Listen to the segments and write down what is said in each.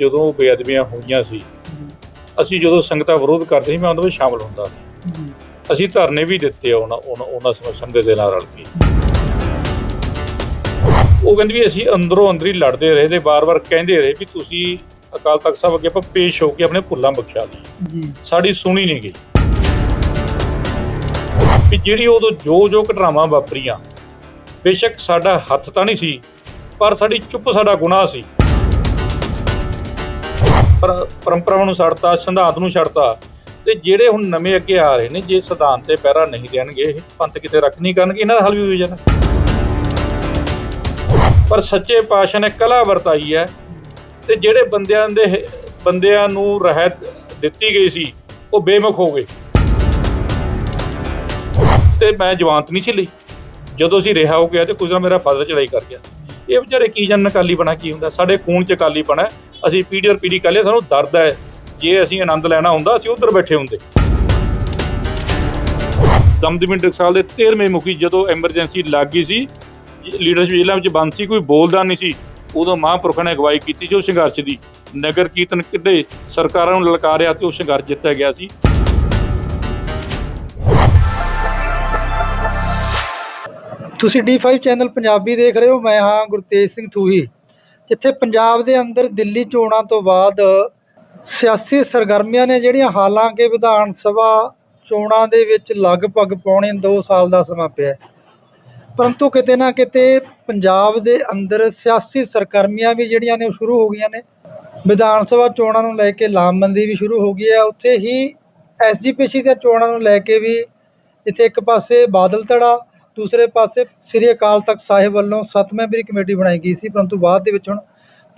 ਜਦੋਂ ਬੇਅਦਬੀਆਂ ਹੋਈਆਂ ਸੀ ਅਸੀਂ ਜਦੋਂ ਸੰਗਤਾਂ ਵਿਰੋਧ ਕਰਦੇ ਸੀ ਮੈਂ ਉਹਨਾਂ ਵਿੱਚ ਸ਼ਾਮਲ ਹੁੰਦਾ ਸੀ। ਅਸੀਂ ਧਰਨੇ ਵੀ ਦਿੱਤੇ ਉਹਨਾਂ ਉਹਨਾਂ ਸੰਗਤ ਦੇ ਨਾਲ ਰਲ ਕੇ। ਉਹ ਕਹਿੰਦੇ ਵੀ ਅਸੀਂ ਅੰਦਰੋਂ ਅੰਦਰ ਲੜਦੇ ਰਹੇ ਤੇ ਬਾਰ-ਬਾਰ ਕਹਿੰਦੇ ਰਹੇ ਵੀ ਤੁਸੀਂ ਅਕਾਲ ਤਖਤ ਸਾਹਿਬ ਅੱਗੇ ਆਪਾਂ ਪੇਸ਼ ਹੋ ਕੇ ਆਪਣੇ ਭੁੱਲਾਂ ਬਖਸ਼ਾ ਲਈ ਜੀ। ਸਾਡੀ ਸੁਣੀ ਨਹੀਂ ਗਈ। ਵੀ ਜਿਹੜੀ ਉਦੋਂ ਜੋ ਜੋ ਘਟਨਾਵਾਂ ਵਾਪਰੀਆਂ ਬੇਸ਼ੱਕ ਸਾਡਾ ਹੱਥ ਤਾਂ ਨਹੀਂ ਸੀ ਪਰ ਸਾਡੀ ਚੁੱਪ ਸਾਡਾ ਗੁਨਾਹ ਸੀ। ਪਰੰਪਰਾਵਾਂ ਨੂੰ ਛੱਡਤਾ, ਸਿਧਾਂਤ ਨੂੰ ਛੱਡਤਾ, ਤੇ ਜਿਹੜੇ ਹੁਣ ਨਵੇਂ ਅੱਗੇ ਆ ਰਹੇ ਨੇ, ਜੇ ਸਿਧਾਂਤ ਤੇ ਪਹਿਰਾ ਨਹੀਂ ਦੇਣਗੇ, ਇਹ ਪੰਥ ਕਿਤੇ ਰੱਖ ਨਹੀਂ ਕਰਨਗੇ, ਇਹਨਾਂ ਦਾ ਹੱਲ ਵੀ ਹੋ ਜਾਣਾ। ਪਰ ਸੱਚੇ ਪਾਤਸ਼ਾਹ ਨੇ ਕਲਾ ਵਰਤਾਈ ਹੈ, ਤੇ ਜਿਹੜੇ ਬੰਦਿਆਂ ਦੇ ਬੰਦਿਆਂ ਨੂੰ ਰਹਿਤ ਦਿੱਤੀ ਗਈ ਸੀ, ਉਹ ਬੇਮੁਖ ਹੋ ਗਏ। ਤੇ ਮੈਂ ਜਵਾਨਤ ਨਹੀਂ ਸੀ ਜਦੋਂ ਅਸੀਂ ਰਿਹਾ ਹੋ ਗਿਆ, ਤੇ ਕੁਝ ਮੇਰਾ ਫਾਦਰ ਚੜਾਈ ਕਰ ਗਿਆ। ਇਹ ਵਿਚਾਰੇ ਕੀ ਜਨ ਅਕਾਲੀ ਬਣਾ, ਕੀ ਹੁੰਦਾ? ਸਾਡੇ ਖੂਨ ਚ ਅਕਾਲੀ ਬਣਾ। ਅਸੀਂ ਪੀੜੀ ਔਰ ਪੀਡੀ ਕਾਲੇ ਸਾਨੂੰ ਦਰਦ ਹੈ। ਜੇ ਅਸੀਂ ਆਨੰਦ ਲੈਣਾ ਹੁੰਦਾ, ਅਸੀਂ ਉੱਧਰ ਬੈਠੇ ਹੁੰਦੇ। ਦਮਦਮੀ ਟਕਸਾਲ ਦੇ 13ਵੇਂ ਮੁਖੀ ਜਦੋਂ ਐਮਰਜੈਂਸੀ ਲੱਗ ਗਈ ਸੀ ਲੀਡਰਸ਼ਿਪ ਜੇਲ੍ਹਾਂ ਵਿੱਚ ਬੰਦ ਸੀ, ਕੋਈ ਬੋਲਦਾ ਨਹੀਂ ਸੀ। ਉਦੋਂ ਮਹਾਂਪੁਰਖਾਂ ਨੇ ਅਗਵਾਈ ਕੀਤੀ ਸੀ ਉਹ ਸੰਘਰਸ਼ ਦੀ। ਨਗਰ ਕੀਰਤਨ ਕਿੱਡੇ ਸਰਕਾਰਾਂ ਨੂੰ ਲਲਕਾਰਿਆ ਤੇ ਉਹ ਸੰਘਰਸ਼ ਜਿੱਤਿਆ ਗਿਆ ਸੀ। ਤੁਸੀਂ D5 ਚੈਨਲ ਪੰਜਾਬੀ ਦੇਖ ਰਹੇ ਹੋ, ਮੈਂ ਹਾਂ ਗੁਰਤੇਜ ਸਿੰਘ ਥੂਹੀ। ਜਿੱਥੇ ਪੰਜਾਬ ਦੇ ਅੰਦਰ ਦਿੱਲੀ ਚੋਣਾਂ ਤੋਂ ਬਾਅਦ ਸਿਆਸੀ ਸਰਗਰਮੀਆਂ ਨੇ ਜਿਹੜੀਆਂ ਹਾਲਾਂਕਿ ਵਿਧਾਨ ਸਭਾ ਚੋਣਾਂ ਦੇ ਵਿੱਚ ਲਗਭਗ ਪੌਣੇ 2 ਸਾਲ ਦਾ ਸਮਾਂ ਪਿਆ ਪਰੰਤੂ ਕਿਤੇ ਨਾ ਕਿਤੇ ਪੰਜਾਬ ਦੇ ਅੰਦਰ ਸਿਆਸੀ ਸਰਗਰਮੀਆਂ ਵੀ ਜਿਹੜੀਆਂ ਨੇ ਉਹ ਸ਼ੁਰੂ ਹੋ ਗਈਆਂ ਨੇ। ਵਿਧਾਨ ਸਭਾ ਚੋਣਾਂ ਨੂੰ ਲੈ ਕੇ ਲਾਮਬੰਦੀ ਵੀ ਸ਼ੁਰੂ ਹੋ ਗਈ ਹੈ। ਉੱਥੇ ਹੀ ਐਸਜੀਪੀਸੀ ਦੀਆਂ ਚੋਣਾਂ ਨੂੰ ਲੈ ਕੇ ਵੀ ਇੱਥੇ ਇੱਕ ਪਾਸੇ ਬਾਦਲ ਧੜਾ ਦੂਸਰੇ ਪਾਸੇ ਸ੍ਰੀ ਅਕਾਲ ਤਖਤ ਸਾਹਿਬ ਵੱਲੋਂ ਸੱਤ ਮੈਂਬਰੀ ਕਮੇਟੀ ਬਣਾਈ ਗਈ ਸੀ, ਪਰੰਤੂ ਬਾਅਦ ਦੇ ਵਿੱਚ ਹੁਣ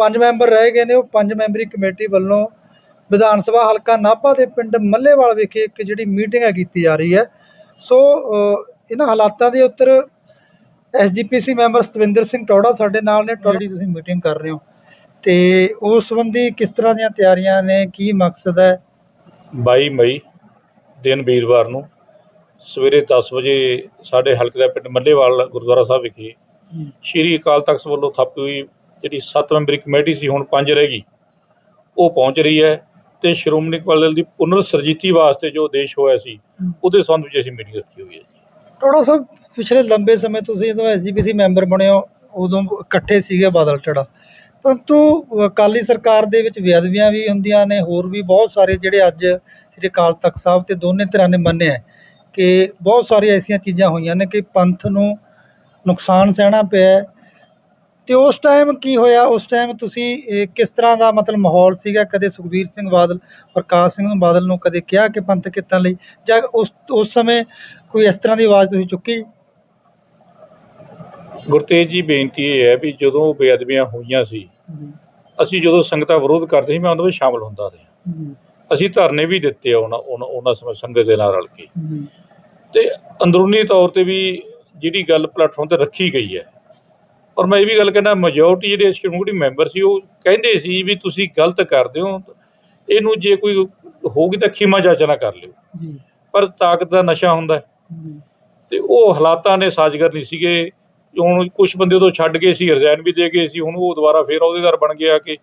ਪੰਜ ਮੈਂਬਰ ਰਹਿ ਗਏ ਨੇ, ਉਹ ਪੰਜ ਮੈਂਬਰੀ ਕਮੇਟੀ ਵੱਲੋਂ ਵਿਧਾਨ ਸਭਾ ਹਲਕਾ ਨਾਭਾ ਦੇ ਪਿੰਡ ਮੱਲੇਵਾਲ ਵਿਖੇ ਇੱਕ ਜਿਹੜੀ ਮੀਟਿੰਗ ਹੈ ਕੀਤੀ ਜਾ ਰਹੀ ਹੈ। ਸੋ ਇਹਨਾਂ ਹਾਲਾਤਾਂ ਦੇ ਉੱਤਰ ਐਸਜੀਪੀਸੀ ਮੈਂਬਰ ਸਤਵਿੰਦਰ ਸਿੰਘ ਟੌੜਾ ਸਾਡੇ ਨਾਲ ਨੇ। ਟੌੜੀ ਤੁਸੀਂ ਮੀਟਿੰਗ ਕਰ ਰਹੇ ਹੋ। ਤੇ ਉਸ ਸੰਬੰਧੀ ਕਿਸ ਤਰ੍ਹਾਂ ਦੀਆਂ ਤਿਆਰੀਆਂ ਨੇ? ਕੀ ਮਕਸਦ ਹੈ? 22 ਮਈ, ਦਿਨ ਵੀਰਵਾਰ ਨੂੰ। ਸਵੇਰੇ 10 ਵਜੇ ਸਾਡੇ ਹਲਕੇ ਦਾ ਪਿੰਡ ਮੱਲੇਵਾਲ ਗੁਰਦੁਆਰਾ ਸਾਹਿਬ ਵਿਖੇ ਸ਼੍ਰੀ ਅਕਾਲ ਤਖਤ ਵੱਲੋਂ ਥਾਪੀ ਹੋਈ ਜਿਹੜੀ 7 ਮੈਂਬਰੀ ਕਮੇਟੀ ਸੀ ਹੁਣ 5 ਰਹਿ ਗਈ। ਉਹ ਪਹੁੰਚ ਰਹੀ ਹੈ ਤੇ ਸ਼੍ਰੋਮਣੀ ਅਕਾਲੀ ਦਲ ਦੀ ਪੁਨਰ ਸਰਜੀਤੀ ਵਾਸਤੇ ਜੋ ਉਦੇਸ਼ ਹੋਇਆ ਸੀ ਉਹਦੇ ਸੰਬੰਧ ਵਿੱਚ ਅਸੀਂ ਮੀਟਿੰਗ ਰੱਖੀ ਹੋਈ ਹੈ ਟੌੜਾ ਸਾਹਿਬ ਪਿਛਲੇ ਲੰਬੇ ਸਮੇਂ ਤੁਸੀਂ ਜਦੋਂ ਐਸਜੀਪੀਸੀ ਮੈਂਬਰ ਬਣੇ ਹੋ ਉਦੋਂ ਇਕੱਠੇ ਸੀਗੇ ਬਾਦਲ ਚੜਾ ਪਰੰਤੂ ਅਕਾਲੀ ਸਰਕਾਰ ਦੇ ਵਿੱਚ ਬੇਅਦਬੀਆਂ ਵੀ ਹੁੰਦੀਆਂ ਨੇ ਹੋਰ ਵੀ ਬਹੁਤ ਸਾਰੇ ਜਿਹੜੇ ਅੱਜ ਸ੍ਰੀ ਅਕਾਲ ਤਖਤ ਸਾਹਿਬ ਤੇ ਦੋਨੇ ਧਿਰਾਂ ਨੇ ਮੰਨਿਆ ਕਿ ਬਹੁਤ ਸਾਰੀਆਂ ਐਸੀਆਂ ਚੀਜ਼ਾਂ ਹੋਈਆਂ ਨੇ ਕਿ ਪੰਥ ਨੂੰ ਨੁਕਸਾਨ ਸਹਿਣਾ ਪਿਆ। ਤੇ ਉਸ ਟਾਈਮ ਕੀ ਹੋਇਆ? ਉਸ ਟਾਈਮ ਤੁਸੀਂ ਕਿਸ ਤਰ੍ਹਾਂ ਦਾ ਮਤਲਬ ਮਾਹੌਲ ਸੀਗਾ? ਕਦੇ ਸੁਖਬੀਰ ਸਿੰਘ ਬਾਦਲ ਪ੍ਰਕਾਸ਼ ਸਿੰਘ ਬਾਦਲ ਨੂੰ ਕਦੇ ਕਿਹਾ ਕਿ ਪੰਥ ਕਿੱਤਾਂ ਲਈ? ਜਾਂ ਉਸ ਉਸ ਸਮੇਂ ਕੋਈ ਇਸ ਤਰ੍ਹਾਂ ਦੀ ਆਵਾਜ਼ ਤੁਸੀਂ ਚੁੱਕੀ? ਗੁਰਤੇਜ ਜੀ ਬੇਨਤੀ ਇਹ ਹੈ ਵੀ ਜਦੋਂ ਬੇਅਦਬੀਆਂ ਹੋਈਆਂ ਸੀ ਅਸੀਂ ਜਦੋਂ ਸੰਗਤਾਂ ਵਿਰੋਧ ਕਰਦੇ ਸੀ ਮੈਂ ਉਹਨਾਂ ਵਿੱਚ ਸ਼ਾਮਲ ਹੁੰਦਾ ਰਿਹਾ। ਅਸੀਂ ਧਰਨੇ ਵੀ ਦਿੱਤੇ ਉਹਨਾਂ ਉਹਨਾਂ ਸਮੇਂ ਸੰਗਤ ਦੇ ਨਾਲ ਰਲ ਕੇ। ਅੰਦਰੂਨੀ ਤੌਰ ਤੇ ਵੀ ਜਿਹੜੀ ਗੱਲ ਪਲੇਟਫਾਰਮ ਤੇ ਰੱਖੀ ਗਈ ਹੈ। ਔਰ ਮੈਂ ਇਹ ਵੀ ਗੱਲ ਕਹਿੰਦਾ ਮੈਜੋਰਟੀ ਜਿਹੜੇ ਸ਼੍ਰੋਮਣੀ ਮੈਂਬਰ ਸੀ ਉਹ ਕਹਿੰਦੇ ਸੀ ਵੀ ਤੁਸੀਂ ਗਲਤ ਕਰਦੇ ਹੋ ਇਹਨੂੰ ਜੇ ਕੋਈ ਹੋਊਗੀ ਤਾਂ ਖੀਮਾ ਜਾਚਨਾ ਕਰ ਲਿਓ। ਪਰ ਤਾਕਤ ਦਾ ਨਸ਼ਾ ਹੁੰਦਾ ਤੇ ਉਹ ਹਾਲਾਤਾਂ ਨੇ ਸਾਜ਼ਗਰ ਨਹੀਂ ਸੀਗੇ। ਹੁਣ ਕੁਝ ਬੰਦੇ ਤੋਂ ਛੱਡ ਗਏ ਸੀ ਰਿਜ਼ਾਈਨ ਵੀ ਦੇ ਗਏ ਸੀ ਹੁਣ ਉਹ ਦੁਬਾਰਾ ਫੇਰ ਅਹੁਦੇਦਾਰ ਬਣ ਗਿਆ ਕਿ।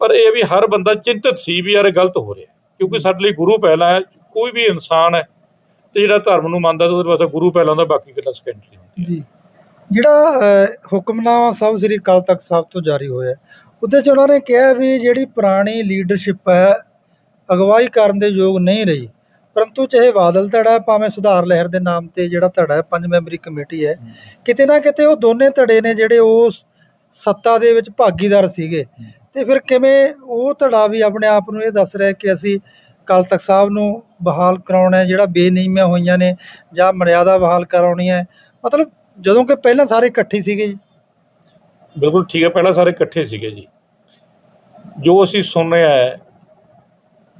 ਪਰ ਇਹ ਵੀ ਹਰ ਬੰਦਾ ਚਿੰਤਤ ਸੀ ਵੀ ਯਾਰ ਗਲਤ ਹੋ ਰਿਹਾ ਕਿਉਂਕਿ ਸਾਡੇ ਲਈ ਗੁਰੂ ਪਹਿਲਾ ਹੈ ਕੋਈ ਵੀ ਇਨਸਾਨ ਹੈ ਤੇ ਜਿਹੜਾ ਧਰਮ ਨੂੰ ਮੰਨਦਾ ਤੇ ਉਹਦੇ ਵਾਸਤੇ ਗੁਰੂ ਪਹਿਲਾ ਹੁੰਦਾ ਬਾਕੀ ਗੱਲਾਂ ਸੈਕੰਡਰੀ ਹੁੰਦੀਆਂ। ਜੀ। ਜਿਹੜਾ ਅਹ, ਹੁਕਮਨਾਮਾ ਸਾਹਿਬ ਸ੍ਰੀ ਅਕਾਲ ਤਖਤ ਸਾਹਿਬ ਤੋਂ ਜਾਰੀ ਹੋਇਆ ਉਹਦੇ ਚ ਉਹਨਾਂ ਨੇ ਕਿਹਾ ਵੀ ਜਿਹੜੀ ਪੁਰਾਣੀ ਲੀਡਰਸ਼ਿਪ ਹੈ ਅਗਵਾਈ ਕਰਨ ਦੇ ਯੋਗ ਨਹੀਂ ਰਹੀ। ਪਰੰਤੂ ਚਾਹੇ ਬਾਦਲ ਧੜਾ ਹੈ, ਭਾਵੇਂ ਸੁਧਾਰ ਲਹਿਰ ਦੇ ਨਾਮ ਤੇ ਜਿਹੜਾ ਧੜਾ ਹੈ ਪੰਜ ਮੈਂਬਰੀ ਕਮੇਟੀ ਹੈ ਕਿਤੇ ਨਾ ਕਿਤੇ ਉਹ ਦੋਨੇ ਧੜੇ ਨੇ ਜਿਹੜੇ ਉਸ ਸੱਤਾ ਦੇ ਵਿੱਚ ਭਾਗੀਦਾਰ ਸੀਗੇ। ਤੇ ਫਿਰ ਕਿਵੇਂ ਉਹ ਧੜਾ ਵੀ ਆਪਣੇ ਆਪ ਨੂੰ ਇਹ ਦੱਸ ਰਿਹਾ ਕਿ ਅਸੀਂ ਅਕਾਲ ਤਖਤ ਸਾਹਿਬ ਨੂੰ ਬਹਾਲ ਕਰਾਉਣਾ ਹੈ ਜਿਹੜਾ ਬੇਨਿਯਮੀਆਂ ਹੋਈਆਂ ਨੇ ਜਾਂ ਮਰਿਆਦਾ ਬਹਾਲ ਕਰਾਉਣੀ ਹੈ। ਮਤਲਬ ਜਦੋਂ ਕਿ ਪਹਿਲਾਂ ਸਾਰੇ ਇਕੱਠੇ ਸੀਗੇ ਜੀ। ਬਿਲਕੁਲ ਠੀਕ ਹੈ ਪਹਿਲਾਂ ਸਾਰੇ ਇਕੱਠੇ ਸੀਗੇ ਜੀ। ਜੋ ਅਸੀਂ ਸੁਣ ਰਿਹਾ ਹੈ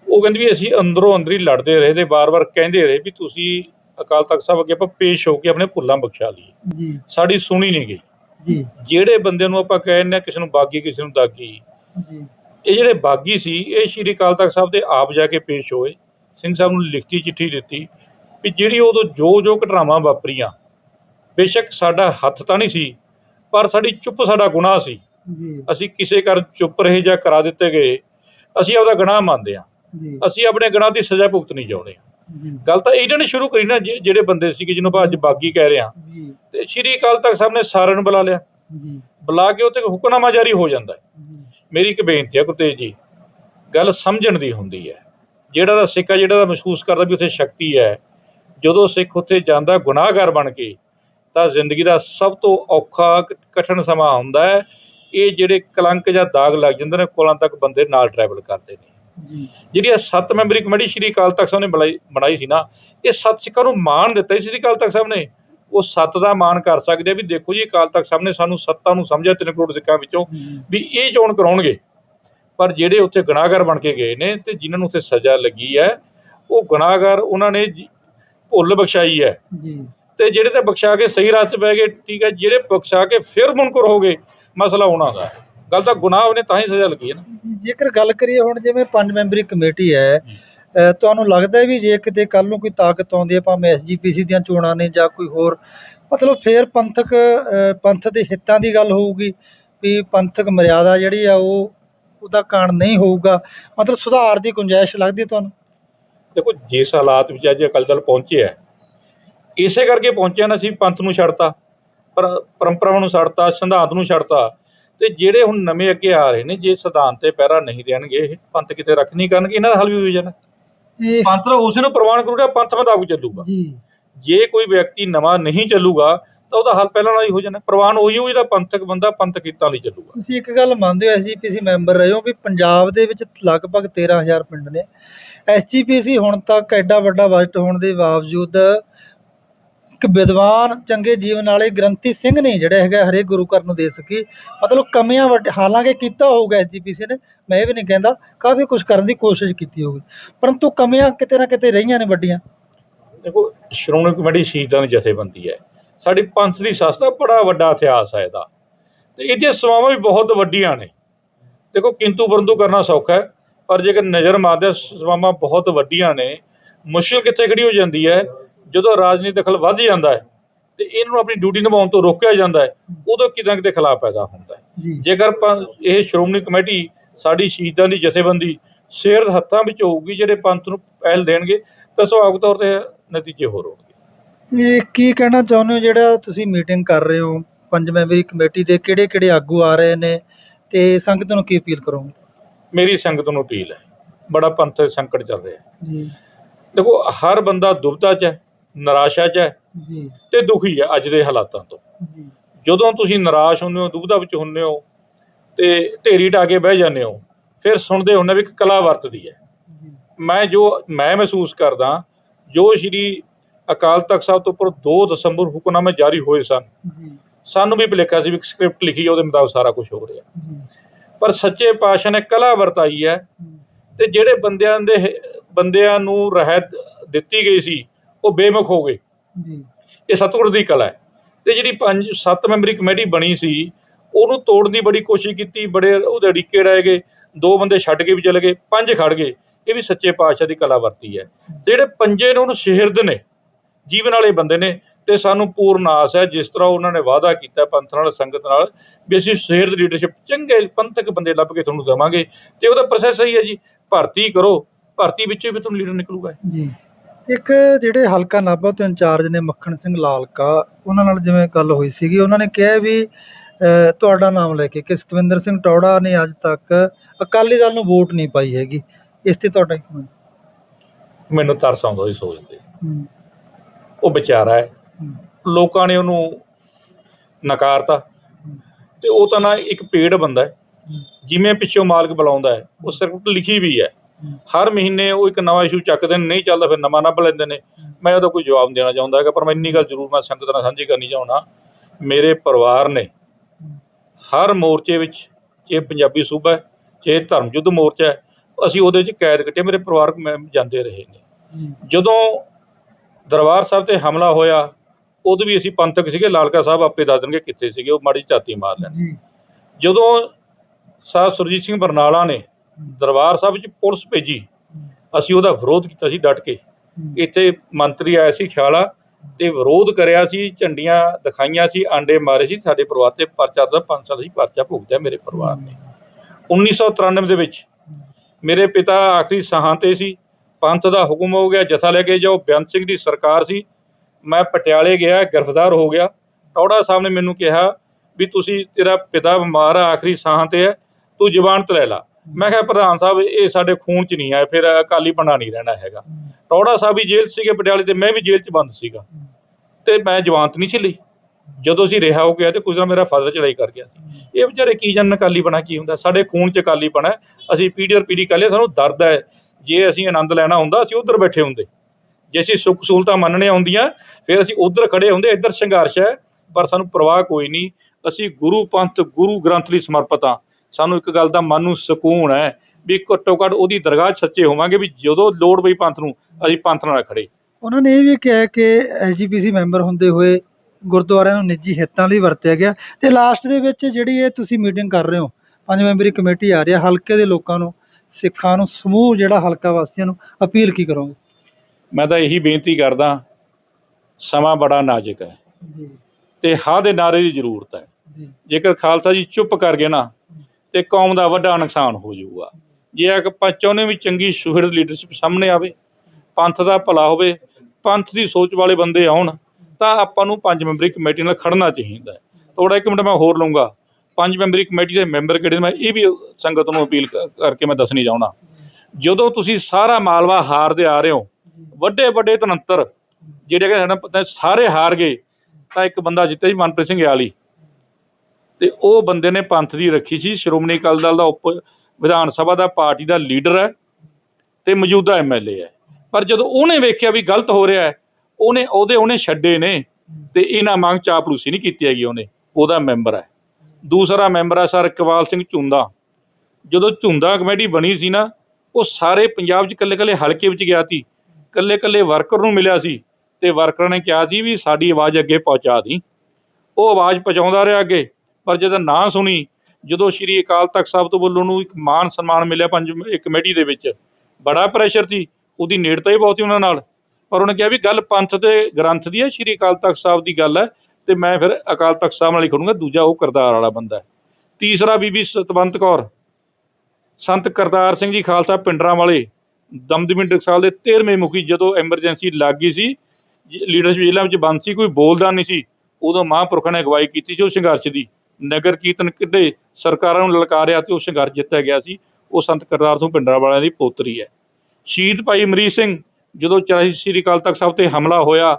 ਉਹ ਕਹਿੰਦੇ ਵੀ ਅਸੀਂ ਅੰਦਰੋਂ ਅੰਦਰ ਲੜਦੇ ਰਹੇ ਤੇ ਬਾਰ-ਬਾਰ ਕਹਿੰਦੇ ਰਹੇ ਵੀ ਤੁਸੀਂ ਅਕਾਲ ਤਖਤ ਸਾਹਿਬ ਅੱਗੇ ਆਪਾਂ ਪੇਸ਼ ਹੋ ਕੇ ਆਪਣੇ ਭੁੱਲਾਂ ਬਖਸ਼ਾ ਲਈਏ। ਜੀ। ਸਾਡੀ ਸੁਣੀ ਨਹੀਂ ਗਈ ਜੀ। ਜਿਹੜੇ ਬੰਦੇ ਨੂੰ ਆਪਾਂ ਕਹਿੰਦੇ ਆ ਕਿਸੇ ਨੂੰ ਬਾਗੀ ਕਿਸੇ ਨੂੰ ਦਾਗੀ। ਜੀ। ਇਹ ਜਿਹੜੇ ਬਾਗੀ ਸੀ ਇਹ ਸ਼੍ਰੀ ਅਕਾਲ ਤਖਤ ਸਾਹਿਬ ਦੇ ਆਪ ਜਾ ਕੇ ਪੇਸ਼ ਹੋਏ। ਸਿੰਘ ਸਾਹਿਬ ਨੂੰ ਲਿਖਤੀ ਚਿੱਠੀ ਦਿੱਤੀ ਵੀ ਜਿਹੜੀ ਉਦੋਂ ਜੋ ਜੋ ਘਟਨਾਵਾਂ ਵਾਪਰੀਆਂ ਬੇਸ਼ੱਕ ਸਾਡਾ ਹੱਥ ਤਾਂ ਨਹੀਂ ਸੀ ਪਰ ਸਾਡੀ ਚੁੱਪ ਸਾਡਾ ਗੁਨਾਹ ਸੀ। ਜੀ। ਅਸੀਂ ਕਿਸੇ ਕਾਰਨ ਚੁੱਪ ਰਹੇ ਜਾਂ ਕਰਾ ਦਿੱਤੇ ਗਏ ਅਸੀਂ ਆਪਦਾ ਗੁਨਾਹ ਮੰਨਦੇ ਹਾਂ। ਜੀ। ਅਸੀਂ ਆਪਣੇ ਗੁਨਾਹ ਦੀ ਸਜ਼ਾ ਭੁਗਤਣੀ ਚਾਹੁੰਦੇ ਜੀ। ਗੱਲ ਤਾਂ ਇਹਨਾਂ ਨੇ ਸ਼ੁਰੂ ਕਰੀ ਨਾ ਜਿਹੜੇ ਬੰਦੇ ਸੀਗੇ ਜਿਹਨੂੰ ਆਪਾਂ ਅੱਜ ਬਾਗੀ ਕਹਿ ਰਹੇ ਜੀ। ਤੇ ਸ਼੍ਰੀ ਅਕਾਲ ਤਖਤ ਸਾਹਿਬ ਨੇ ਸਾਰਿਆਂ ਨੂੰ ਬੁਲਾ ਲਿਆ। ਜੀ। ਬੁਲਾ ਕੇ ਉੱਤੇ ਹੁਕਮਨਾਮਾ ਜਾਰੀ ਹੋ ਜਾਂਦਾ ਮੇਰੀ ਇੱਕ ਬੇਨਤੀ ਹੈ ਗੁਰਤੇਜ ਜੀ ਗੱਲ ਸਮਝਣ ਦੀ ਹੁੰਦੀ ਹੈ। ਜਿਹੜਾ ਦਾ ਸਿੱਖ ਹੈ ਜਿਹੜਾ ਦਾ ਮਹਿਸੂਸ ਕਰਦਾ ਵੀ ਉੱਥੇ ਸ਼ਕਤੀ ਹੈ ਜਦੋਂ ਸਿੱਖ ਉੱਥੇ ਜਾਂਦਾ ਗੁਨਾਹਗਰ ਬਣ ਕੇ ਤਾਂ ਜ਼ਿੰਦਗੀ ਦਾ ਸਭ ਤੋਂ ਔਖਾ ਕਠਿਨ ਸਮਾਂ ਹੁੰਦਾ ਹੈ। ਇਹ ਜਿਹੜੇ ਕਲੰਕ ਜਾਂ ਦਾਗ ਲੱਗ ਜਾਂਦੇ ਨੇ ਕੋਲਾਂ ਤੱਕ ਬੰਦੇ ਨਾਲ ਟਰੈਵਲ ਕਰਦੇ ਨੇ। ਜਿਹੜੀ ਇਹ ਸੱਤ ਮੈਂਬਰੀ ਕਮੇਟੀ ਸ਼੍ਰੀ ਅਕਾਲ ਤਖਤ ਸਾਹਿਬ ਨੇ ਬਣਾਈ ਬਣਾਈ ਸੀ ਨਾ ਇਹ ਸੱਤ ਸਿੱਖਾਂ ਨੂੰ ਮਾਣ ਦਿੱਤਾ ਸੀ ਸ਼੍ਰੀ ਅਕਾਲ ਤਖਤ ਸਾਹਿਬ ਨੇ। ਉਹ ਸੱਤ ਦਾ ਮਾਣ ਕਰ ਸਕਦੇ ਆ ਵੀ ਦੇਖੋ ਜੀ ਅਕਾਲ ਤਖਤ ਸਾਹਿਬ ਨੇ ਸਾਨੂੰ ਸੱਤਾਂ ਨੂੰ ਸਮਝਿਆ ਤਿੰਨ ਕਰੋੜ ਸਿੱਖਾਂ ਵਿੱਚੋਂ ਵੀ ਇਹ ਚੋਣ ਕਰਾਉਣਗੇ। ਪਰ ਜਿਹੜੇ ਉੱਥੇ ਗੁਨਾਹਗਰ ਬਣ ਕੇ ਗਏ ਨੇ ਤੇ ਜਿਨ੍ਹਾਂ ਨੂੰ ਉੱਥੇ ਸਜ਼ਾ ਲੱਗੀ ਹੈ ਉਹ ਗੁਨਾਹਗਰ ਉਹਨਾਂ ਨੇ ਭੁੱਲ ਬਖਸ਼ਾਈ ਹੈ। ਤੇ ਜਿਹੜੇ ਤੇ ਬਖਸ਼ਾ ਕੇ ਸਹੀ ਰਾਹ 'ਚ ਪੈ ਗਏ ਠੀਕ ਹੈ ਜਿਹੜੇ ਬਖਸ਼ਾ ਕੇ ਫਿਰ ਮੁਨਕਰ ਹੋ ਗਏ ਮਸਲਾ ਉਹਨਾਂ ਦਾ। ਗੱਲ ਤਾਂ ਗੁਨਾਹ ਉਹਨੇ ਤਾਂ ਹੀ ਸਜ਼ਾ ਲੱਗੀ ਹੈ ਨਾ। ਜੇਕਰ ਗੱਲ ਕਰੀਏ ਹੁਣ ਜਿਵੇਂ ਪੰਜ ਮੈਂਬਰੀ ਕਮੇਟੀ ਹੈ। ਤੁਹਾਨੂੰ ਲੱਗਦਾ ਵੀ ਜੇ ਕਿਤੇ ਕੱਲ ਨੂੰ ਕੋਈ ਤਾਕਤ ਆਉਂਦੀ ਹੈ ਭਾਵੇਂ ਐਸਜੀਪੀਸੀ ਦੀਆਂ ਚੋਣਾਂ ਨੇ ਜਾਂ ਕੋਈ ਹੋਰ ਮਤਲਬ ਫੇਰ ਪੰਥਕ ਅਹ ਪੰਥ ਦੇ ਹਿੱਤਾਂ ਦੀ ਗੱਲ ਹੋਊਗੀ ਵੀ ਪੰਥਕ ਮਰਿਆਦਾ ਜਿਹੜੀ ਆ ਉਹ ਉਹਦਾ ਕਾਣ ਨਹੀਂ ਹੋਊਗਾ। ਮਤਲਬ ਸੁਧਾਰ ਦੀ ਗੁੰਜਾਇਸ਼ ਲੱਗਦੀ ਤੁਹਾਨੂੰ? ਦੇਖੋ ਜਿਸ ਹਾਲਾਤ ਵਿੱਚ ਅੱਜ ਅਕਾਲੀ ਦਲ ਪਹੁੰਚਿਆ ਹੈ, ਇਸੇ ਕਰਕੇ ਪਹੁੰਚਿਆ ਨਾ ਸੀ ਪੰਥ ਨੂੰ ਛੱਡਤਾ ਪਰ ਪਰੰਪਰਾਵਾਂ ਨੂੰ ਛੱਡਤਾ ਸਿਧਾਂਤ ਨੂੰ ਛੱਡਤਾ। ਤੇ ਜਿਹੜੇ ਹੁਣ ਨਵੇਂ ਅੱਗੇ ਆ ਰਹੇ ਨੇ ਜੇ ਸਿਧਾਂਤ ਤੇ ਪਹਿਰਾ ਨਹੀਂ ਦੇਣਗੇ ਇਹ ਪੰਥ ਕਿਤੇ ਰੱਖ ਨਹੀਂ ਕਰਨਗੇ ਇਹਨਾਂ ਦਾ ਹੱਲ ਵੀ ਹੋ ਜਾਣਾ। ਪੰਥ ਉਸੇ ਨੂੰ ਪ੍ਰਵਾਨ ਕਰੂਗਾ ਪੰਥ ਮੁਤਾਬਕ ਚੱਲੂਗਾ। ਜੀ। ਜੇ ਕੋਈ ਵਿਅਕਤੀ ਨਵਾਂ ਨਹੀਂ ਚੱਲੂਗਾ ਤਾਂ ਉਹਦਾ ਹੱਲ ਪਹਿਲਾਂ ਨਾਲ ਹੀ ਹੋ ਜਾਣਾ। ਪ੍ਰਵਾਨ ਉਹੀ ਹੋਈ ਜਿਹੜਾ ਪੰਥਕ ਬੰਦਾ ਪੰਥ ਕੀਤਾ ਲਈ ਚੱਲੂਗਾ। ਤੁਸੀਂ ਇੱਕ ਗੱਲ ਮੰਨਦੇ ਹੋ ਐਸਜੀਪੀਸੀ ਮੈਂਬਰ ਰਹੇ ਹੋ ਵੀ ਪੰਜਾਬ ਦੇ ਵਿੱਚ ਲਗਭਗ 13000 ਪਿੰਡ ਨੇ। ਐਸਜੀਪੀਸੀ ਹੁਣ ਤੱਕ ਐਡਾ ਵੱਡਾ ਬਜਟ ਹੋਣ ਦੇ ਬਾਵਜੂਦ ਇੱਕ ਵਿਦਵਾਨ ਚੰਗੇ ਜੀਵਨ ਵਾਲੇ ਗ੍ਰੰਥੀ ਸਿੰਘ ਨਹੀਂ ਜਿਹੜੇ ਹੈਗੇ ਹਰੇਕ ਗੁਰੂ ਘਰ ਨੂੰ ਦੇ ਸਕੀ। ਮਤਲਬ ਕਮੀਆਂ ਵੱਡ ਹਾਲਾਂਕਿ ਕੀਤਾ ਹੋਊਗਾ ਐਸਜੀਪੀਸੀ ਨੇ ਮੈਂ ਇਹ ਵੀ ਨਹੀਂ ਕਹਿੰਦਾ ਕਾਫੀ ਕੁਝ ਕਰਨ ਦੀ ਕੋਸ਼ਿਸ਼ ਕੀਤੀ ਹੋਊਗੀ। ਪਰੰਤੂ ਕਮੀਆਂ ਕਿਤੇ ਨਾ ਕਿਤੇ ਰਹੀਆਂ ਨੇ ਵੱਡੀਆਂ। ਦੇਖੋ ਸ਼੍ਰੋਮਣੀ ਕਮੇਟੀ ਸ਼ਹੀਦਾਂ ਦੀ ਜਥੇਬੰਦੀ ਹੈ। ਸਾਡੀ ਪੰਥ ਦੀ ਸੱਸ ਦਾ ਬੜਾ ਵੱਡਾ ਇਤਿਹਾਸ ਹੈ ਇਹਦਾ। ਤੇ ਇਹਦੀਆਂ ਸੇਵਾਵਾਂ ਵੀ ਬਹੁਤ ਵੱਡੀਆਂ ਨੇ। ਦੇਖੋ ਕਿੰਤੂ ਪਰੰਤੂ ਕਰਨਾ ਸੌਖਾ ਹੈ ਪਰ ਜੇਕਰ ਨਜ਼ਰ ਮਾਰਦੇ ਹਾਂ, ਸੇਵਾਵਾਂ ਬਹੁਤ ਵੱਡੀਆਂ ਨੇ। ਮੁਸ਼ਕਿਲ ਕਿੱਥੇ ਖੜੀ ਹੋ ਜਾਂਦੀ ਹੈ? ਜਦੋਂ ਰਾਜਨੀਤਿਕ ਦਖਲ ਵੱਧ ਜਾਂਦਾ ਹੈ ਤੇ ਇਹਨੂੰ ਆਪਣੀ ਡਿਊਟੀ ਨਿਭਾਉਣ ਤੋਂ ਰੋਕਿਆ ਜਾਂਦਾ ਹੈ ਉਦੋਂ ਨਾ ਕਿਤੇ ਖਿਲਾਫ ਪੈਦਾ ਹੁੰਦਾ ਹੈ। ਜੇਕਰ ਇਹ ਸ਼੍ਰੋਮਣੀ ਕਮੇਟੀ ਸਾਡੀ ਸ਼ਹੀਦਾਂ ਦੀ ਜਥੇਬੰਦੀ ਸ਼ੇਰ ਹੱਥਾਂ ਵਿੱਚ ਹੋਊਗੀ ਜਿਹੜੇ ਪੰਥ ਨੂੰ ਪਹਿਲ ਦੇਣਗੇ ਤਾਂ ਸੁਭਾਵਿਕ ਤੌਰ ਤੇ ਨਤੀਜੇ ਹੋਰ ਹੋਣਗੇ। ਇਹ ਕੀ ਕਹਿਣਾ ਚਾਹੁੰਦੇ ਹੋ ਜਿਹੜਾ ਤੁਸੀਂ ਮੀਟਿੰਗ ਕਰ ਰਹੇ ਹੋ ਪੰਜ ਮੈਂਬਰੀ ਕਮੇਟੀ ਦੇ? ਕਿਹੜੇ ਕਿਹੜੇ ਆਗੂ ਆ ਰਹੇ ਨੇ? ਤੇ ਸੰਗਤ ਨੂੰ ਕੀ ਅਪੀਲ ਕਰੋਗੇ? ਮੇਰੀ ਸੰਗਤ ਨੂੰ ਅਪੀਲ ਹੈ। ਬੜਾ ਪੰਥ ਸੰਕਟ ਚੱਲ ਰਿਹਾ ਹੈ। ਦੇਖੋ ਹਰ ਬੰਦਾ ਦੁਬਿਧਾ 'ਚ ਹੈ। ਨਿਰਾਸ਼ਾ 'ਚ ਹੈ ਜੀ। ਤੇ ਦੁਖੀ ਹੈ ਅੱਜ ਦੇ ਹਾਲਾਤਾਂ ਤੋਂ। ਜੀ। ਜਦੋਂ ਤੁਸੀਂ ਨਿਰਾਸ਼ ਹੁੰਦੇ ਹੋ ਦੁਬਿਧਾ ਵਿੱਚ ਹੁੰਦੇ ਹੋ ਤੇ ਢੇਰੀ ਢਾ ਕੇ ਬਹਿ ਜਾਂਦੇ ਹੋ ਫਿਰ ਸੁਣਦੇ ਹੁੰਦੇ ਵੀ ਇੱਕ ਕਲਾ ਵਰਤਦੀ ਹੈ। ਮੈਂ ਜੋ ਮੈਂ ਮਹਿਸੂਸ ਕਰਦਾ ਜੋ ਸ਼੍ਰੀ ਅਕਾਲ ਤਖਤ ਸਾਹਿਬ ਤੋਂ ਉੱਪਰ 2 ਦਸੰਬਰ ਹੁਕਮਨਾਮੇ ਜਾਰੀ ਹੋਏ ਸਨ ਸਾਨੂੰ ਵੀ ਭੁਲੇਖਾ ਸੀ ਵੀ ਇੱਕ ਸਕ੍ਰਿਪਟ ਲਿਖੀ ਉਹਦੇ ਮੁਤਾਬਕ ਸਾਰਾ ਕੁਝ ਹੋ ਰਿਹਾ। ਪਰ ਸੱਚੇ ਪਾਤਸ਼ਾਹ ਨੇ ਕਲਾ ਵਰਤਾਈ ਹੈ ਤੇ ਜਿਹੜੇ ਬੰਦਿਆਂ ਦੇ ਬੰਦਿਆਂ ਨੂੰ ਰਹਿਤ ਦਿੱਤੀ ਗਈ ਸੀ ਉਹ ਬੇਮੁਖ ਹੋ ਗਏ। ਜੀ। ਇਹ ਸਤਿਗੁਰ ਦੀ ਕਲਾ ਹੈ। ਤੇ ਜਿਹੜੀ ਪੰਜ ਸੱਤ ਮੈਂਬਰੀ ਕਮੇਟੀ ਬਣੀ ਸੀ ਉਹਨੂੰ ਤੋੜਨ ਦੀ ਬੜੀ ਕੋਸ਼ਿਸ਼ ਕੀਤੀ ਬੜੇ ਉਹਦੇ ਅੜਿੱਕੇ ਰਹਿ ਗਏ ਦੋ ਬੰਦੇ ਛੱਡ ਕੇ ਵੀ ਚਲੇ ਗਏ ਪੰਜ ਖੜ ਗਏ। ਇਹ ਵੀ ਸੱਚੇ ਪਾਤਸ਼ਾਹ ਦੀ ਕਲਾ ਵਰਤੀ ਹੈ। ਜਿਹੜੇ ਪੰਜੇ ਨੇ ਉਹਨੂੰ ਸਿਹਰਦ ਨੇ ਜੀਵਨ ਵਾਲੇ ਬੰਦੇ ਨੇ ਤੇ ਸਾਨੂੰ ਪੂਰਨ ਆਸ ਹੈ ਜਿਸ ਤਰ੍ਹਾਂ ਉਹਨਾਂ ਨੇ ਵਾਅਦਾ ਕੀਤਾ ਪੰਥ ਨਾਲ ਸੰਗਤ ਨਾਲ ਵੀ ਅਸੀਂ ਸਿਹਰਦ ਲੀਡਰਸ਼ਿਪ ਚੰਗੇ ਪੰਥਕ ਬੰਦੇ ਲੱਭ ਕੇ ਤੁਹਾਨੂੰ ਦੇਵਾਂਗੇ। ਤੇ ਉਹਦਾ ਪ੍ਰੋਸੈਸ ਸਹੀ ਹੈ ਜੀ ਭਰਤੀ ਕਰੋ ਭਰਤੀ ਵਿੱਚੋਂ ਵੀ ਤੁਹਾਨੂੰ ਲੀਡਰ ਨਿਕਲੂਗਾ। ਜੀ। ਇੱਕ ਜਿਹੜੇ ਹਲਕਾ ਨਾਭਾ ਤੋਂ ਇੰਚਾਰਜ ਨੇ ਮੱਖਣ ਸਿੰਘ ਲਾਲਕਾ ਉਹਨਾਂ ਨਾਲ ਜਿਵੇਂ ਗੱਲ ਹੋਈ ਸੀਗੀ ਉਹਨਾਂ ਨੇ ਕਿਹਾ ਵੀ ਤੁਹਾਡਾ ਨਾਮ ਲੈ ਕੇ ਕਿ ਸਤਵਿੰਦਰ ਸਿੰਘ ਟੌੜਾ ਨੇ ਅੱਜ ਤੱਕ ਅਕਾਲੀ ਦਲ ਨੂੰ ਵੋਟ ਨਹੀਂ ਪਾਈ ਹੈਗੀ। ਇਸ ਤੇ ਤੁਹਾਡਾ? ਮੈਨੂੰ ਤਰਸ ਆਉਂਦਾ ਸੀ ਸੋਚਦੇ ਉਹ ਵਿਚਾਰਾ ਹੈ। ਲੋਕਾਂ ਨੇ ਉਹਨੂੰ ਨਕਾਰਤਾ। ਤੇ ਉਹ ਤਾਂ ਨਾ ਇੱਕ ਪੇੜ ਬੰਦਾ ਹੈ। ਜਿਵੇਂ ਪਿੱਛੋਂ ਮਾਲਕ ਬੁਲਾਉਂਦਾ ਹੈ ਉਹ ਸਕ੍ਰਿਪਟ ਲਿਖੀ ਵੀ ਹੂੰ, ਹਰ ਮਹੀਨੇ ਉਹ ਇੱਕ ਨਵਾਂ ਇਸ਼ੂ ਚੱਕਦੇ ਨੇ ਨਹੀਂ ਚੱਲਦਾ ਫਿਰ ਨਵਾਂ ਨੱਭ ਲੈਂਦੇ ਨੇ। ਮੈਂ ਉਹਦਾ ਕੋਈ ਜਵਾਬ ਦੇਣਾ ਚਾਹੁੰਦਾ ਹੈਗਾ ਪਰ ਮੈਂ ਇੰਨੀ ਗੱਲ ਜ਼ਰੂਰ ਮੈਂ ਸੰਗਤ ਨਾਲ ਸਾਂਝੀ ਕਰਨੀ ਚਾਹੁੰਦਾ। ਮੇਰੇ ਪਰਿਵਾਰ ਨੇ ਹਰ ਮੋਰਚੇ ਵਿੱਚ ਇਹ ਪੰਜਾਬੀ ਸੂਬਾ ਹੈ ਧਰਮ ਯੁੱਧ ਮੋਰਚਾ ਹੈ ਅਸੀਂ ਉਹਦੇ 'ਚ ਕੈਦ ਕੱਟੇ ਮੇਰੇ ਪਰਿਵਾਰਕ ਮੈਂ ਜਾਂਦੇ ਰਹੇ ਨੇ। ਜਦੋਂ ਦਰਬਾਰ ਸਾਹਿਬ ਤੇ ਹਮਲਾ ਹੋਇਆ ਉਦੋਂ ਵੀ ਅਸੀਂ ਪੰਥਕ ਸੀਗੇ ਲਾਲਕਾ ਸਾਹਿਬ ਆਪੇ ਦੱਸ ਦੇਣਗੇ ਕਿੱਥੇ ਸੀਗੇ ਉਹ ਮਾੜੀ ਝਾਤੀ ਮਾਰ ਲੈਣ। ਜਦੋਂ ਸਾਹ ਸੁਰਜੀਤ ਸਿੰਘ ਬਰਨਾਲਾ ਨੇ ਦਰਬਾਰ ਸਾਹਿਬ 'ਚ ਪੁਲਿਸ ਭੇਜੀ। ਅਸੀਂ ਉਹਦਾ ਵਿਰੋਧ ਕੀਤਾ ਸੀ ਡਟ ਕੇ। ਇੱਥੇ ਮੰਤਰੀ ਆਇਆ ਸੀ ਖਿਆਲਾ ਤੇ ਵਿਰੋਧ ਕਰਿਆ ਸੀ ਝੰਡੀਆਂ ਦਿਖਾਈਆਂ ਸੀ ਆਂਡੇ ਮਾਰੇ ਸੀ। ਸਾਡੇ ਪਰਿਵਾਰ ਤੇ ਪਰਚਾ ਦਾ 5 ਸਾਲ ਸੀ ਪਰਚਾ ਭੁਗਤਿਆ ਮੇਰੇ ਪਰਿਵਾਰ ਨੇ 1993 ਦੇ ਵਿੱਚ ਮੇਰੇ ਪਿਤਾ ਆਖਰੀ ਸਾਹਾਂ ਤੇ ਸੀ। ਪੰਥ ਦਾ ਹੁਕਮ ਹੋ ਗਿਆ ਜਥਾ ਲੈ ਕੇ ਜਾਓ। ਬੇਅੰਤ ਸਿੰਘ ਦੀ ਸਰਕਾਰ ਸੀ। ਮੈਂ ਪਟਿਆਲੇ ਗਿਆ ਗ੍ਰਿਫਤਾਰ ਹੋ ਗਿਆ। ਟੌੜਾ ਸਾਹਿਬ ਨੇ ਮੈਨੂੰ ਕਿਹਾ ਵੀ ਤੁਸੀਂ ਤੇਰਾ ਪਿਤਾ ਬਿਮਾਰ ਆ ਆਖਰੀ ਸਾਹਾਂ ਤੇ ਹੈ ਤੂੰ ਜ਼ਮਾਨਤ ਲੈ ਲਾ। ਮੈਂ ਕਿਹਾ ਪ੍ਰਧਾਨ ਸਾਹਿਬ, ਇਹ ਸਾਡੇ ਖੂਨ ਚ ਨਹੀਂ ਹੈ ਫਿਰ ਅਕਾਲੀ ਬਣਾ ਨਹੀਂ ਰਹਿਣਾ ਹੈਗਾ। ਟੌੜਾ ਸਾਹਿਬ ਵੀ ਜੇਲ੍ਹ 'ਚ ਸੀਗੇ, ਪਟਿਆਲੇ ਤੇ ਮੈਂ ਵੀ ਜੇਲ੍ਹ 'ਚ ਬੰਦ ਸੀਗਾ। ਤੇ ਮੈਂ ਜਵਾਨਤ ਨਹੀਂ ਸੀ ਲਈ। ਜਦੋਂ ਅਸੀਂ ਰਿਹਾ ਹੋ ਗਿਆ ਤੇ ਕੁਝ ਨਾ ਮੇਰਾ ਫਾਦਰ ਚੜਾਈ ਕਰ ਗਿਆ ਸੀ। ਇਹ ਵਿਚਾਰੇ ਕੀ ਜਾਣਨ ਅਕਾਲੀ ਬਣਾ, ਕੀ ਹੁੰਦਾ? ਸਾਡੇ ਖੂਨ 'ਚ ਅਕਾਲੀ ਬਣਾ। ਅਸੀਂ ਪੀਡੀ ਔਰ ਪੀਡੀ ਕੱਲੇ ਸਾਨੂੰ ਦਰਦ ਹੈ। ਜੇ ਅਸੀਂ ਆਨੰਦ ਲੈਣਾ ਹੁੰਦਾ, ਅਸੀਂ ਉੱਧਰ ਬੈਠੇ ਹੁੰਦੇ। ਜੇ ਅਸੀਂ ਸੁੱਖ ਸਹੂਲਤਾਂ ਮੰਨਣੀਆਂ ਹੁੰਦੀਆਂ, ਫਿਰ ਅਸੀਂ ਉੱਧਰ ਖੜੇ ਹੁੰਦੇ, ਇੱਧਰ ਸੰਘਰਸ਼ ਹੈ। ਪਰ ਸਾਨੂੰ ਪਰਵਾਹ ਕੋਈ ਨਹੀਂ। ਅਸੀਂ ਗੁਰੂ ਪੰਥ, ਗੁਰੂ ਗ੍ਰੰਥ ਲਈ ਸਮਰਪਿਤ ਹਾਂ। ਸਾਨੂੰ ਇੱਕ ਗੱਲ ਦਾ ਮਨ ਨੂੰ ਸਕੂਨ ਹੈ ਵੀ ਘੱਟੋ ਘੱਟ ਉਹਦੀ ਦਰਗਾਹ ਸੱਚੇ ਹੋਵਾਂਗੇ ਵੀ ਜਦੋਂ ਲੋੜ ਪਈ ਪੰਥ ਨੂੰ ਅਸੀਂ ਪੰਥ ਨਾਲ ਖੜੇ ਉਹਨਾਂ ਨੇ ਇਹ ਵੀ ਕਿਹਾ ਕਿ ਐਸਜੀਪੀਸੀ ਮੈਂਬਰ ਹੁੰਦੇ ਹੋਏ ਗੁਰਦੁਆਰਿਆਂ ਨੂੰ ਨਿੱਜੀ ਹਿੱਤਾਂ ਲਈ ਵਰਤਿਆ ਗਿਆ ਤੇ ਲਾਸਟ ਦੇ ਵਿੱਚ ਜਿਹੜੀ ਇਹ ਤੁਸੀਂ ਮੀਟਿੰਗ ਕਰ ਰਹੇ ਹੋ ਪੰਜ ਮੈਂਬਰੀ ਕਮੇਟੀ ਆ ਰਹੀ ਹੈ ਹਲਕੇ ਦੇ ਲੋਕਾਂ ਨੂੰ ਸਿੱਖਾਂ ਨੂੰ ਸਮੂਹ ਜਿਹੜਾ ਹਲਕਾ ਵਾਸੀਆਂ ਨੂੰ ਅਪੀਲ ਕੀ ਕਰੋਗੇ? ਮੈਂ ਤਾਂ ਇਹੀ ਬੇਨਤੀ ਕਰਦਾ ਸਮਾਂ ਬੜਾ ਨਾਜ਼ੁਕ ਹੈ ਤੇ ਹਾਂ ਦੇ ਨਾਰੇ ਦੀ ਜ਼ਰੂਰਤ ਹੈ। ਜੇਕਰ ਖਾਲਸਾ ਜੀ ਚੁੱਪ ਕਰ ਗਏ ਨਾ ਤੇ ਕੌਮ ਦਾ ਵੱਡਾ ਨੁਕਸਾਨ ਹੋ ਜਾਊਗਾ। ਜੇ ਆਪਾਂ ਚਾਹੁੰਦੇ ਵੀ ਚੰਗੀ ਸੁਹਿਰਦ ਲੀਡਰਸ਼ਿਪ ਸਾਹਮਣੇ ਆਵੇ, ਪੰਥ ਦਾ ਭਲਾ ਹੋਵੇ, ਪੰਥ ਦੀ ਸੋਚ ਵਾਲੇ ਬੰਦੇ ਆਉਣ, ਤਾਂ ਆਪਾਂ ਨੂੰ ਪੰਜ ਮੈਂਬਰੀ ਕਮੇਟੀ ਨਾਲ ਖੜਨਾ ਚਾਹੀਦਾ ਥੋੜਾ ਇੱਕ ਮਿੰਟ ਮੈਂ ਹੋਰ ਲਵਾਂਗਾ ਪੰਜ ਮੈਂਬਰੀ ਕਮੇਟੀ ਦੇ ਮੈਂਬਰ ਕਿਹੜੇ ਨੇ? ਮੈਂ ਇਹ ਵੀ ਸੰਗਤ ਨੂੰ ਅਪੀਲ ਕਰਕੇ ਮੈਂ ਦੱਸਣੀ ਚਾਹੁੰਦਾ। ਜਦੋਂ ਤੁਸੀਂ ਸਾਰਾ ਮਾਲਵਾ ਹਾਰਦੇ ਆ ਰਹੇ ਹੋ ਵੱਡੇ ਵੱਡੇ ਤਨੰਤਰ ਜਿਹੜੇ ਕਿ ਸਾਨੂੰ ਪਤਾ ਸਾਰੇ ਹਾਰ ਗਏ, ਤਾਂ ਇੱਕ ਬੰਦਾ ਜਿੱਤਿਆ ਜੀ ਮਨਪ੍ਰੀਤ ਸਿੰਘ ਯਾਲੀ ਤੇ ਉਹ ਬੰਦੇ ਨੇ ਪੰਥ ਦੀ ਰੱਖੀ ਸੀ, ਸ਼੍ਰੋਮਣੀ ਅਕਾਲੀ ਦਲ ਦਾ ਉਪ ਵਿਧਾਨ ਸਭਾ ਦਾ ਪਾਰਟੀ ਦਾ ਲੀਡਰ ਹੈ ਤੇ ਮੌਜੂਦਾ ਐਮਐਲਏ ਹੈ। ਪਰ ਜਦੋਂ ਉਹਨੇ ਵੇਖਿਆ ਵੀ ਗਲਤ ਹੋ ਰਿਹਾ ਹੈ, ਉਹਨੇ, ਉਹਦੇ ਉਹਨੇ ਛੱਡੇ ਨੇ ਤੇ ਇਹਨਾਂ ਮੰਗ ਚਾਪਲੂਸੀ ਨਹੀਂ ਕੀਤੀ ਹੈਗੀ ਉਹਨੇ, ਉਹਦਾ ਮੈਂਬਰ ਹੈ। ਦੂਸਰਾ ਮੈਂਬਰ ਹੈ ਸਰ ਇਕਬਾਲ ਸਿੰਘ ਝੁੰਦਾ। ਜਦੋਂ ਝੁੰਦਾ ਕਮੇਟੀ ਬਣੀ ਸੀ ਨਾ, ਉਹ ਸਾਰੇ ਪੰਜਾਬ 'ਚ ਇਕੱਲੇ-ਇਕੱਲੇ ਹਲਕੇ ਵਿੱਚ ਗਿਆ ਸੀ, ਇਕੱਲੇ-ਇਕੱਲੇ ਵਰਕਰ ਨੂੰ ਮਿਲਿਆ ਸੀ ਤੇ ਵਰਕਰ ਨੇ ਕਿਹਾ ਸੀ ਵੀ ਸਾਡੀ ਆਵਾਜ਼ ਅੱਗੇ ਪਹੁੰਚਾ ਦੀ। ਉਹ ਆਵਾਜ਼ ਪਹੁੰਚਾਉਂਦਾ ਰਿਹਾ ਅੱਗੇ। ਪਰ ਜਦੋਂ ਨਾ ਸੁਣੀ, ਜਦੋਂ ਸ਼੍ਰੀ ਅਕਾਲ ਤਖਤ ਸਾਹਿਬ ਤੋਂ ਵੱਲੋਂ ਨੂੰ ਇੱਕ ਮਾਨ ਸਨਮਾਨ ਮਿਲਿਆ ਪੰਜ ਇਹ ਕਮੇਟੀ ਦੇ ਵਿੱਚ, ਬੜਾ ਪ੍ਰੈਸ਼ਰ ਸੀ, ਉਹਦੀ ਨੇੜਤਾ ਹੀ ਬਹੁਤ ਸੀ ਉਹਨਾਂ ਨਾਲ। ਪਰ ਉਹਨੇ ਕਿਹਾ ਵੀ ਗੱਲ ਪੰਥ ਤੇ ਗ੍ਰੰਥ ਦੀ ਹੈ, ਸ਼੍ਰੀ ਅਕਾਲ ਤਖਤ ਸਾਹਿਬ ਦੀ ਗੱਲ ਹੈ, ਤੇ ਮੈਂ ਫਿਰ ਅਕਾਲ ਤਖਤ ਸਾਹਿਬ ਨਾਲ ਹੀ ਖੜੂੰਗਾ, ਦੂਜਾ ਉਹ ਕਰਤਾਰ ਵਾਲਾ ਬੰਦਾ ਹੈ। ਤੀਸਰਾ ਬੀਬੀ ਸਤਵੰਤ ਕੌਰ, ਸੰਤ ਕਰਤਾਰ ਸਿੰਘ ਜੀ ਖਾਲਸਾ ਪਿੰਡਰਾਂ ਵਾਲੇ, ਦਮਦਮੀ ਟਕਸਾਲ ਦੇ 13ਵੇਂ ਮੁਖੀ, ਜਦੋਂ ਐਮਰਜੈਂਸੀ ਲੱਗ ਗਈ ਸੀ ਲੀਡਰਸ਼ਿਪ ਜੇਲ੍ਹਾਂ ਵਿੱਚ ਬੰਦ ਸੀ, ਕੋਈ ਬੋਲਦਾ ਨਹੀਂ ਸੀ, ਉਦੋਂ ਮਹਾਂਪੁਰਖਾਂ ਨੇ ਅਗਵਾਈ ਕੀਤੀ ਸੀ ਉਹ ਸੰਘਰਸ਼ ਦੀ। ਨਗਰ ਕੀਰਤਨ ਕਿੱਡੇ ਸਰਕਾਰਾਂ ਨੂੰ ਲਲਕਾਰਿਆ ਤੇ ਉਹ ਸੰਘਰਸ਼ ਜਿੱਤਿਆ ਗਿਆ ਸੀ, ਉਹ ਸੰਤ ਕਰਤਾਰ ਸਿੰਘ ਭਿੰਡਰਾਂ ਵਾਲਿਆਂ ਦੀ ਪੋਤਰੀ ਹੈ। ਸ਼ਹੀਦ ਭਾਈ ਅਮਰੀਕ ਸਿੰਘ, ਜਦੋਂ 84 ਸ੍ਰੀ ਅਕਾਲ ਤਖਤ ਸਾਹਿਬ ਤੇ ਹਮਲਾ ਹੋਇਆ,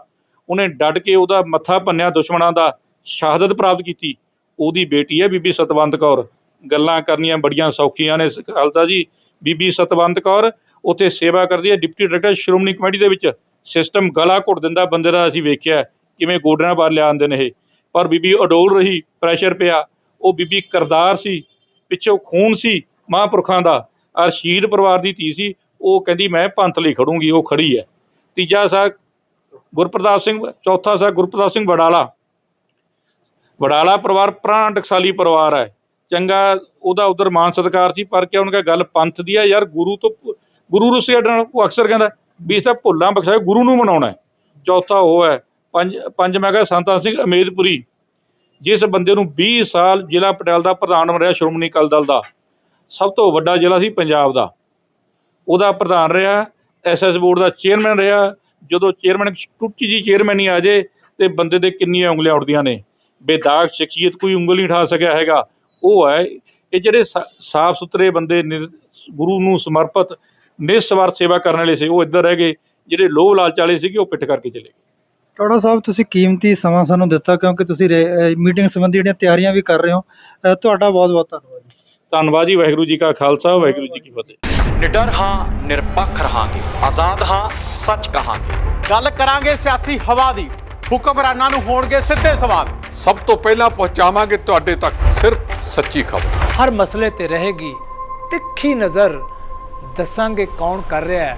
ਉਹਨੇ ਡਟ ਕੇ ਉਹਦਾ ਮੱਥਾ ਭੰਨਿਆ, ਦੁਸ਼ਮਣਾਂ ਦਾ ਸ਼ਹਾਦਤ ਪ੍ਰਾਪਤ ਕੀਤੀ। ਉਹਦੀ ਬੇਟੀ ਹੈ ਬੀਬੀ ਸਤਵੰਤ ਕੌਰ। ਗੱਲਾਂ ਕਰਨੀਆਂ ਬੜੀਆਂ ਸੌਖੀਆਂ ਨੇ ਖਾਲਸਾ ਜੀ। ਬੀਬੀ ਸਤਵੰਤ ਕੌਰ ਉੱਥੇ ਸੇਵਾ ਕਰਦੀ ਹੈ, ਡਿਪਟੀ ਡਾਇਰੈਕਟਰ ਸ਼੍ਰੋਮਣੀ ਕਮੇਟੀ ਦੇ ਵਿੱਚ। ਸਿਸਟਮ ਗਲਾ ਘੁੱਟ ਦਿੰਦਾ ਬੰਦੇ ਦਾ, ਅਸੀਂ ਵੇਖਿਆ ਕਿਵੇਂ ਗੋਡਿਆਂ ਬਾਹਰ ਲਿਆਉਂਦੇ ਨੇ ਇਹ। ਪਰ ਬੀਬੀ ਅਡੋਲ ਰਹੀ ਪ੍ਰੈਸ਼ਰ ਪਿਆ। ਉਹ ਬੀਬੀ ਕਰਦਾਰ ਸੀ, ਪਿੱਛੋਂ ਖੂਨ ਸੀ ਮਹਾਂਪੁਰਖਾਂ ਦਾ। ਔਰ ਸ਼ਹੀਦ ਪਰਿਵਾਰ ਦੀ ਧੀ ਸੀ, ਉਹ ਕਹਿੰਦੀ, ਮੈਂ ਪੰਥ ਲਈ ਖੜੂੰਗੀ, ਉਹ ਖੜੀ ਹੈ। ਤੀਜਾ ਸਾ ਗੁਰਪ੍ਰਤਾਪ ਸਿੰਘ, ਚੌਥਾ ਸਾ ਗੁਰਪ੍ਰਤਾਪ ਸਿੰਘ ਵਡਾਲਾ। ਵਡਾਲਾ ਪਰਿਵਾਰ ਪ੍ਰਾਣ ਟਕਸਾਲੀ ਪਰਿਵਾਰ ਹੈ। ਚੰਗਾ, ਉਹਦਾ ਉਧਰ ਮਾਨ ਸਤਿਕਾਰ ਸੀ, ਪਰ ਕਿਆ ਉਹਨਾਂ ਕਾ ਗੱਲ ਪੰਥ ਦੀ ਹੈ ਯਾਰ, ਗੁਰੂ ਤੋਂ ਗੁਰੂ ਨੂੰ ਛੱਡਣ ਉਹ ਅਕਸਰ ਕਹਿੰਦਾ, ਵੀ ਇਸ ਭੁੱਲਾਂ ਬਖਸ਼ਾਏ ਗੁਰੂ ਨੂੰ ਮਨਾਉਣਾ ਚੌਥਾ ਉਹ ਹੈ ਪੰਜ ਪੰਜ ਮੈਂ ਕਿਹਾ ਸੰਤਾ ਸਿੰਘ, ਅਮੇਦਪੁਰੀ, ਜਿਸ ਬੰਦੇ ਨੂੰ 20 ਸਾਲ ਜ਼ਿਲ੍ਹਾ ਪਟਿਆਲਾ ਦਾ ਪ੍ਰਧਾਨ ਰਿਹਾ ਸ਼੍ਰੋਮਣੀ ਅਕਾਲੀ ਦਲ ਦਾ, ਸਭ ਤੋਂ ਵੱਡਾ ਜ਼ਿਲ੍ਹਾ ਸੀ ਪੰਜਾਬ ਦਾ। ਉਹਦਾ ਪ੍ਰਧਾਨ ਰਿਹਾ ਐਸਐਸ ਬੋਰਡ ਦਾ ਚੇਅਰਮੈਨ ਰਿਹਾ, ਜਦੋਂ ਚੇਅਰਮੈਨ ਟੁੱਟੀ ਜੀ ਚੇਅਰਮੈਨ ਹੀ ਆ ਜੇ, ਤੇ ਬੰਦੇ ਦੇ ਕਿੰਨੀਆਂ ਉਂਗਲੀਆਂ ਉੱਡਦੀਆਂ ਨੇ। ਬੇਦਾਗ, ਸ਼ਖਸੀਅਤ, ਕੋਈ ਉਂਗਲ ਨਹੀਂ ਉਠਾ ਸਕਿਆ ਹੈਗਾ। ਉਹ ਹੈ, ਇਹ ਜਿਹੜੇ ਸਾਫ਼ ਸੁਥਰੇ ਬੰਦੇ ਨਿਰ- ਗੁਰੂ ਨੂੰ ਸਮਰਪਿਤ ਨਿਸਵਾਰਥ ਸੇਵਾ ਕਰਨ ਵਾਲੇ ਸੀ, ਉਹ ਇੱਧਰ ਰਹਿ ਗਏ। ਜਿਹੜੇ ਲੋਭ ਲਾਲਚ ਵਾਲੇ ਸੀਗੇ, ਉਹ ਪਿੱਠ ਕਰਕੇ ਚਲੇ ਗਏ। ਟੋੜਾ ਸਾਹਿਬ ਤੁਸੀਂ ਕੀਮਤੀ ਸਮਾਂ ਸਾਨੂੰ ਦਿੱਤਾ ਕਿਉਂਕਿ ਤੁਸੀਂ ਮੀਟਿੰਗ ਸੰਬੰਧੀ ਜਿਹੜੀਆਂ ਤਿਆਰੀਆਂ ਵੀ ਕਰ ਰਹੇ ਹੋ ਤੁਹਾਡਾ ਬਹੁਤ ਬਹੁਤ ਧੰਨਵਾਦ ਜੀ। ਧੰਨਵਾਦ ਜੀ ਵਾਹਿਗੁਰੂ ਜੀ ਕਾ ਖਾਲਸਾ ਵਾਹਿਗੁਰੂ ਜੀ ਕੀ ਫਤਿਹ। ਨਿਡਰ ਹਾਂ ਨਿਰਪੱਖ ਰਹਾਂਗੇ ਆਜ਼ਾਦ ਹਾਂ ਸੱਚ ਕਹਾਂਗੇ। ਗੱਲ ਕਰਾਂਗੇ ਸਿਆਸੀ ਹਵਾ ਦੀ ਹੁਕਮਰਾਨਾਂ ਨੂੰ ਹੋਣਗੇ ਸਿੱਧੇ ਸਵਾਲ। ਸਭ ਤੋਂ ਪਹਿਲਾਂ ਪਹੁੰਚਾਵਾਂਗੇ ਤੁਹਾਡੇ ਤੱਕ ਸਿਰਫ ਸੱਚੀ ਖਬਰ। ਹਰ ਮਸਲੇ ਤੇ ਰਹੇਗੀ ਤਿੱਖੀ ਨਜ਼ਰ ਦੱਸਾਂਗੇ ਕੌਣ ਕਰ ਰਿਹਾ ਹੈ।